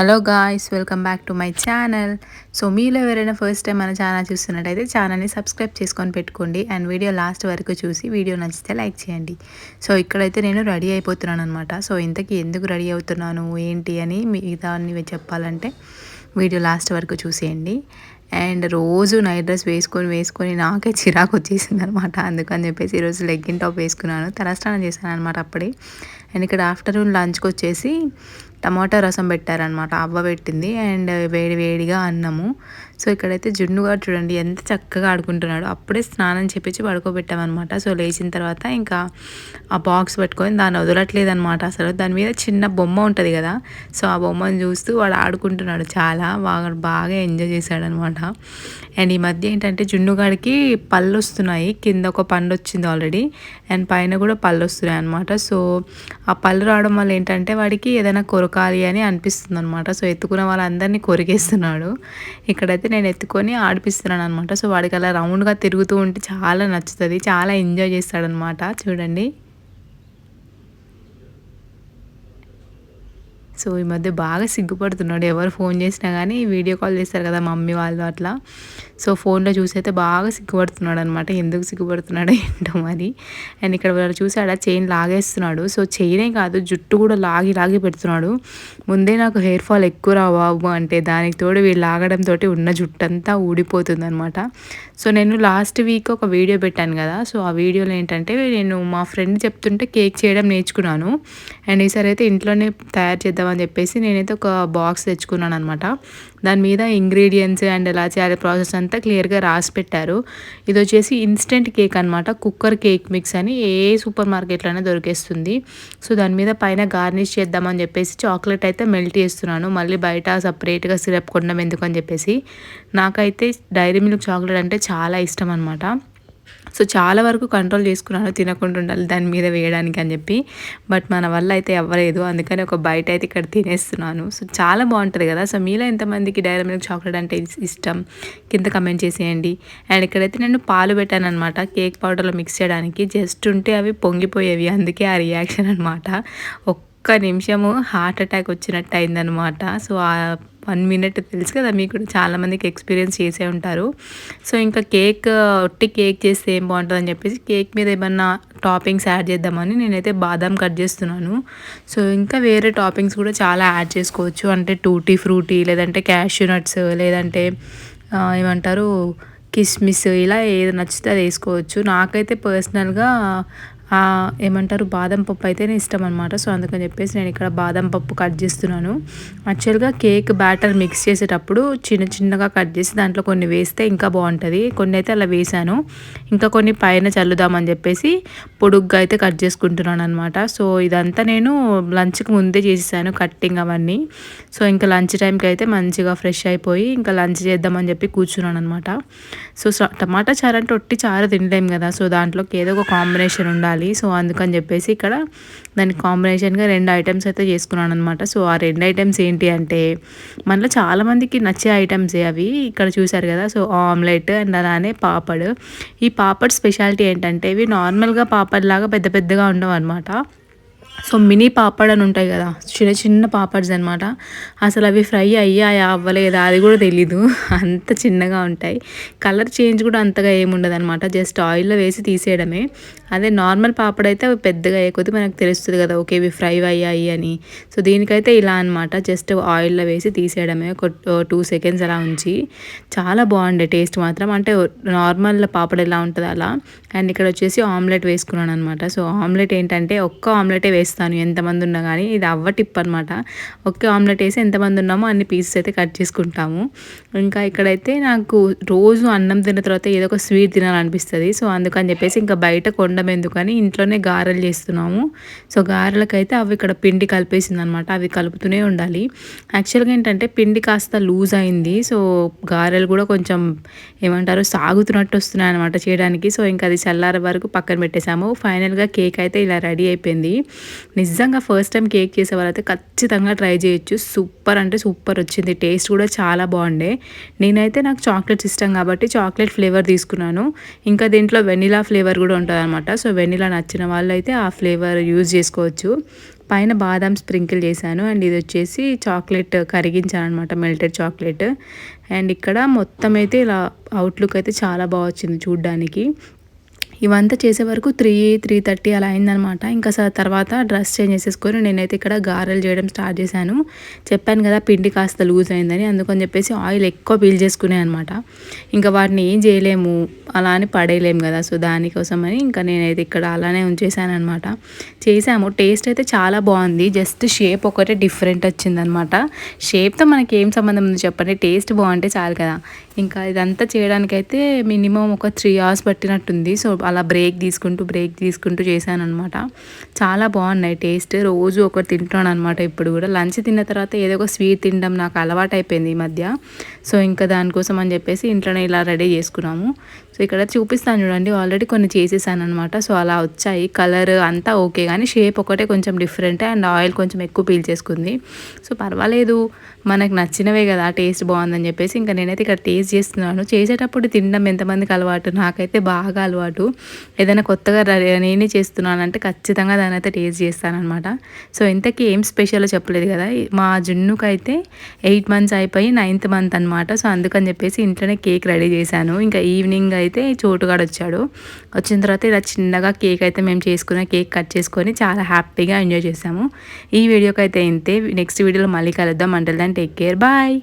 Hello guys welcome back to my channel so మీలో ఎవరైనా first time మన channel చూస్తున్నట్టయితే ఛానల్ని సబ్స్క్రైబ్ చేసుకొని పెట్టుకోండి. అండ్ వీడియో లాస్ట్ వరకు చూసి వీడియో నచ్చితే లైక్ చేయండి. సో ఇక్కడైతే నేను రెడీ అయిపోతున్నాను అనమాట సో ఇంతకీ ఎందుకు రెడీ అవుతున్నాను? ఏంటి అని మిగతా చెప్పాలంటే వీడియో లాస్ట్ వరకు చూసేయండి. అండ్ రోజు నైట్ డ్రెస్ వేసుకొని వేసుకొని నాకే చిరాకు వచ్చేసింది అనమాట అందుకని చెప్పేసి ఈరోజు లెగ్గిన్ టాప్ వేసుకున్నాను. తలస్నానం చేశాను అనమాట అప్పుడే. అండ్ ఇక్కడ ఆఫ్టర్నూన్ లంచ్కి వచ్చేసి టమాటా రసం పెట్టారనమాట అవ్వ పెట్టింది. అండ్ వేడి వేడిగా అన్నము. సో ఇక్కడైతే జున్నుగా చూడండి ఎంత చక్కగా ఆడుకుంటున్నాడు. అప్పుడే స్నానం చేపించి పడుకోబెట్టామన్నమాట. సో లేచిన తర్వాత ఇంకా ఆ బాక్స్ పెట్టుకొని దాన్ని వదలట్లేదు అనమాట అసలు దాని మీద చిన్న బొమ్మ ఉంటుంది కదా. సో ఆ బొమ్మను చూస్తూ వాడు ఆడుకుంటున్నాడు చాలా. బాగా బాగా ఎంజాయ్ చేశాడనమాట అండ్ ఈ మధ్య ఏంటంటే జున్నుగాడికి పళ్ళు వస్తున్నాయి. కింద ఒక పండు వచ్చింది ఆల్రెడీ. అండ్ పైన కూడా పళ్ళు వస్తున్నాయి అనమాట సో ఆ పళ్ళు రావడం వల్ల ఏంటంటే వాడికి ఏదైనా కొరకాలి అని అనిపిస్తుంది అనమాట సో ఎత్తుకున్న వాళ్ళందరినీ కొరికేస్తున్నాడు. ఇక్కడైతే నేను ఎత్తుకొని ఆడిపిస్తున్నాను అనమాట సో వాడికి అలా రౌండ్గా తిరుగుతూ ఉంటే చాలా నచ్చుతుంది. చాలా ఎంజాయ్ చేస్తాడనమాట చూడండి. సో ఈ మధ్య బాగా సిగ్గుపడుతున్నాడు. ఎవరు ఫోన్ చేసినా కానీ వీడియో కాల్ చేస్తారు కదా మమ్మీ వాళ్ళు అట్లా. సో ఫోన్లో చూసి అయితే బాగా సిగ్గుపడుతున్నాడు అనమాట ఎందుకు సిగ్గుపడుతున్నాడో ఏంటో మరి. అండ్ ఇక్కడ చూసి చూసాడా చైన్ లాగేస్తున్నాడు. సో చైనే కాదు జుట్టు కూడా లాగి లాగి పెడుతున్నాడు. ముందే నాకు హెయిర్ ఫాల్ ఎక్కువ రా బాబు అంటే దానికి తోడు వీళ్ళు లాగడంతో ఉన్న జుట్టు అంతా ఊడిపోతుంది అనమాట సో నేను లాస్ట్ వీక్ ఒక వీడియో పెట్టాను కదా. సో ఆ వీడియోలో ఏంటంటే నేను మా ఫ్రెండ్ చెప్తుంటే కేక్ చేయడం నేర్చుకున్నాను. అండ్ ఈసారి అయితే ఇంట్లోనే తయారు చేద్దామని చెప్పేసి నేనైతే ఒక బాక్స్ తెచ్చుకున్నాను అనమాట దాని మీద ఇంగ్రీడియంట్స్ అండ్ ఎలా చేయాలి ప్రాసెస్ అంతా క్లియర్గా రాసి పెట్టారు. ఇది వచ్చేసి ఇన్స్టెంట్ కేక్ అనమాట కుక్కర్ కేక్ మిక్స్ అని ఏ సూపర్ మార్కెట్లోనే దొరికేస్తుంది. సో దాని మీద పైన గార్నిష్ చేద్దామని చెప్పేసి చాక్లెట్ అయితే మెల్ట్ చేస్తున్నాను. మళ్ళీ బయట సపరేట్గా సిరప్ కొండం ఎందుకు అని చెప్పేసి. నాకైతే డైరీ మిల్క్ చాక్లెట్ అంటే చాలా ఇష్టం అనమాట సో చాలా వరకు కంట్రోల్ చేసుకున్నాను తినకుండా ఉండాలి దాని మీద వేయడానికి అని చెప్పి. బట్ మన వల్ల అయితే అవ్వలేదు అందుకని ఒక బయట అయితే ఇక్కడ తినేస్తున్నాను. సో చాలా బాగుంటుంది కదా. సో మీలో ఎంతమందికి డైరీ మిల్క్ చాక్లెట్ అంటే ఇష్టం? కింద కమెంట్ చేసేయండి. అండ్ ఇక్కడైతే నేను పాలు పెట్టాను అనమాట కేక్ పౌడర్లో మిక్స్ చేయడానికి జస్ట్ ఉంటే అవి పొంగిపోయేవి అందుకే ఆ రియాక్షన్ అనమాట ఒక్క నిమిషము హార్ట్ అటాక్ వచ్చినట్టు అయిందనమాట సో ఆ వన్ మినిట్ తెలుసు కదా మీకు కూడా చాలామందికి ఎక్స్పీరియన్స్ చేసే ఉంటారు. సో ఇంకా కేక్ ఒట్టి కేక్ చేస్తే ఏం బాగుంటుందని చెప్పేసి కేక్ మీద ఏమన్నా టాపింగ్స్ యాడ్ చేద్దామని నేనైతే బాదం కట్ చేస్తున్నాను. సో ఇంకా వేరే టాపింగ్స్ కూడా చాలా యాడ్ చేసుకోవచ్చు. అంటే టూటీ ఫ్రూటీ లేదంటే క్యాష్యూ నట్స్ లేదంటే ఏమంటారు కిస్మిస్ ఇలా ఏది నచ్చితే అది వేసుకోవచ్చు. నాకైతే పర్సనల్గా ఏమంటారు బాదం పప్పు అయితేనే ఇష్టం అనమాట సో అందుకని చెప్పేసి నేను ఇక్కడ బాదం పప్పు కట్ చేస్తున్నాను. యాక్చువల్గా కేక్ బ్యాటర్ మిక్స్ చేసేటప్పుడు చిన్న చిన్నగా కట్ చేసి దాంట్లో కొన్ని వేస్తే ఇంకా బాగుంటుంది. కొన్ని అయితే అలా వేసాను. ఇంకా కొన్ని పైన చల్లుదామని చెప్పేసి పొడుగ్గా అయితే కట్ చేసుకుంటున్నాను అనమాట సో ఇదంతా నేను లంచ్కి ముందే చేసేసాను కట్టింగ్ అవన్నీ. సో ఇంకా లంచ్ టైంకి అయితే మంచిగా ఫ్రెష్ అయిపోయి ఇంకా లంచ్ చేద్దామని చెప్పి కూర్చున్నాను అనమాట సో టమాటా చారు అంటే ఒట్టి చారు తినలేము కదా. సో దాంట్లోకి ఏదో ఒక కాంబినేషన్ ఉండాలి. కావాలి సో అందుకని చెప్పేసి ఇక్కడ దానికి కాంబినేషన్గా రెండు ఐటమ్స్ అయితే చేసుకున్నాను అనమాట సో ఆ రెండు ఐటమ్స్ ఏంటి అంటే మనలో చాలామందికి నచ్చే ఐటమ్సే అవి ఇక్కడ చూశారు కదా. సో ఆమ్లెట్ అండ్ అలానే పాపడ్. ఈ పాపడ్ స్పెషాలిటీ ఏంటంటే ఇవి నార్మల్గా పాపడ్ లాగా పెద్ద పెద్దగా ఉండవు అనమాట సో మినీ పాపడ్ అని ఉంటాయి కదా చిన్న చిన్న పాపడ్స్ అనమాట అసలు అవి ఫ్రై అయ్యాయా అవ్వలేదా అది కూడా తెలీదు. అంత చిన్నగా ఉంటాయి. కలర్ చేంజ్ కూడా అంతగా ఏముండదు అనమాట జస్ట్ ఆయిల్లో వేసి తీసేయడమే. అదే నార్మల్ పాపడ్ అయితే అవి పెద్దగా అయ్యకపోతే మనకు తెలుస్తుంది కదా ఓకే ఇవి ఫ్రై అయ్యాయి అని. సో దీనికైతే ఇలా అనమాట జస్ట్ ఆయిల్లో వేసి తీసేయడమే. ఒక టూ సెకండ్స్ అలా ఉంచి చాలా బాగుండే టేస్ట్ మాత్రం. అంటే నార్మల్ పాపడ్ ఎలా ఉంటుంది అలా. అండ్ ఇక్కడ వచ్చేసి ఆమ్లెట్ వేసుకున్నాను అనమాట సో ఆమ్లెట్ ఏంటంటే ఒక్క ఆమ్లెటే వేస్తాను ఎంతమంది ఉన్నా కానీ ఇది అవ్వ టిప్ అనమాట ఒకే ఆమ్లెట్ వేసి ఎంతమంది ఉన్నామో అన్ని పీసెస్ అయితే కట్ చేసుకుంటాము. ఇంకా ఇక్కడైతే నాకు రోజు అన్నం తిన్న తర్వాత ఏదో ఒక స్వీట్ తినాలనిపిస్తుంది. సో అందుకని చెప్పేసి ఇంకా బయట కొండం ఎందుకని ఇంట్లోనే గారెలు చేస్తున్నాము. సో గారెలకైతే అవి ఇక్కడ పిండి కలిపేసింది అనమాట అవి కలుపుతూనే ఉండాలి. యాక్చువల్గా ఏంటంటే పిండి కాస్త లూజ్ అయింది. సో గారెలు కూడా కొంచెం ఏమంటారు సాగుతున్నట్టు వస్తున్నాయి అనమాట చేయడానికి. సో ఇంకా అది చల్లారే వరకు పక్కన పెట్టేసాము. ఫైనల్గా కేక్ అయితే ఇలా రెడీ అయిపోయింది. నిజంగా ఫస్ట్ టైం కేక్ చేసే వాళ్ళైతే ఖచ్చితంగా ట్రై చేయొచ్చు. సూపర్ అంటే సూపర్ వచ్చింది. టేస్ట్ కూడా చాలా బాగుండే. నేనైతే నాకు చాక్లెట్స్ ఇష్టం కాబట్టి చాక్లెట్ ఫ్లేవర్ తీసుకున్నాను. ఇంకా దీంట్లో వెనిలా ఫ్లేవర్ కూడా ఉంటుంది అనమాట సో వెనిలా నచ్చిన వాళ్ళు అయితే ఆ ఫ్లేవర్ యూజ్ చేసుకోవచ్చు. పైన బాదాం స్ప్రింకిల్ చేశాను. అండ్ ఇది వచ్చేసి చాక్లెట్ కరిగించాను అనమాట మెల్టెడ్ చాక్లెట్ అండ్ ఇక్కడ మొత్తం అయితే ఇలా అవుట్లుక్ అయితే చాలా బాగా వచ్చింది చూడ్డానికి. ఇవంతా చేసే వరకు త్రీ త్రీ థర్టీ అలా అయిందనమాట ఇంకా తర్వాత డ్రెస్ చేంజ్ చేసేసుకొని నేనైతే ఇక్కడ గారెలు చేయడం స్టార్ట్ చేశాను. చెప్పాను కదా పిండి కాస్త లూజ్ అయిందని అందుకని చెప్పేసి ఆయిల్ ఎక్కువ పీల్ చేసుకునే అనమాట ఇంకా వాటిని ఏం చేయలేము అలా అని పడేయలేము కదా సో దానికోసమని ఇంకా నేనైతే ఇక్కడ అలానే ఉంచేసాను అనమాట చేసాము టేస్ట్ అయితే చాలా బాగుంది. జస్ట్ షేప్ ఒకటే డిఫరెంట్ వచ్చిందనమాట షేప్తో మనకి ఏం సంబంధం ఉంది చెప్పండి? టేస్ట్ బాగుంటే చాలు కదా. ఇంకా ఇదంతా చేయడానికైతే మినిమం ఒక త్రీ అవర్స్ పట్టినట్టుంది. సో అలా బ్రేక్ తీసుకుంటూ బ్రేక్ తీసుకుంటూ చేశాను అనమాట చాలా బాగున్నాయి టేస్ట్. రోజు ఒకటి తింటున్నాను అనమాట ఇప్పుడు కూడా. లంచ్ తిన్న తర్వాత ఏదో ఒక స్వీట్ తినడం నాకు అలవాటు అయిపోయింది ఈ మధ్య. సో ఇంకా దానికోసం అని చెప్పేసి ఇంట్లోనే ఇలా రెడీ చేసుకున్నాము. సో ఇక్కడ చూపిస్తాను చూడండి ఆల్రెడీ కొన్ని చేసేసాను అనమాట సో అలా వచ్చాయి. కలర్ అంతా ఓకే కానీ షేప్ ఒకటే కొంచెం డిఫరెంట్ అండ్ ఆయిల్ కొంచెం ఎక్కువ పీల్ చేసుకుంది. సో పర్వాలేదు మనకు నచ్చినవే కదా టేస్ట్ బాగుందని చెప్పేసి ఇంకా నేనైతే ఇక్కడ టేస్ట్ చేస్తున్నాను. చేసేటప్పుడు తినడం ఎంతమందికి అలవాటు? నాకైతే బాగా అలవాటు. ఏదైనా కొత్తగా నేనే చేస్తున్నాను అంటే ఖచ్చితంగా దాని అయితే టేస్ట్ చేస్తానమాట సో ఇంతకీ ఏం స్పెషల్ చెప్పలేదు కదా. మా జున్నుకు అయితే ఎయిట్ మంత్స్ అయిపోయి నైన్త్ మంత్ అనమాట సో అందుకని చెప్పేసి ఇంట్లోనే కేక్ రెడీ చేశాను. ఇంకా ఈవినింగ్ అయితే అయితే చోటుగాడు వచ్చాడు. వచ్చిన తర్వాత ఇలా చిన్నగా కేక్ అయితే మేము చేసుకున్న కేక్ కట్ చేసుకొని చాలా హ్యాపీగా ఎంజాయ్ చేసాము. ఈ వీడియోకి అయితే ఇంతే. నెక్స్ట్ వీడియోలో మళ్ళీ కలుద్దాం. అంటే టేక్ కేర్. బాయ్.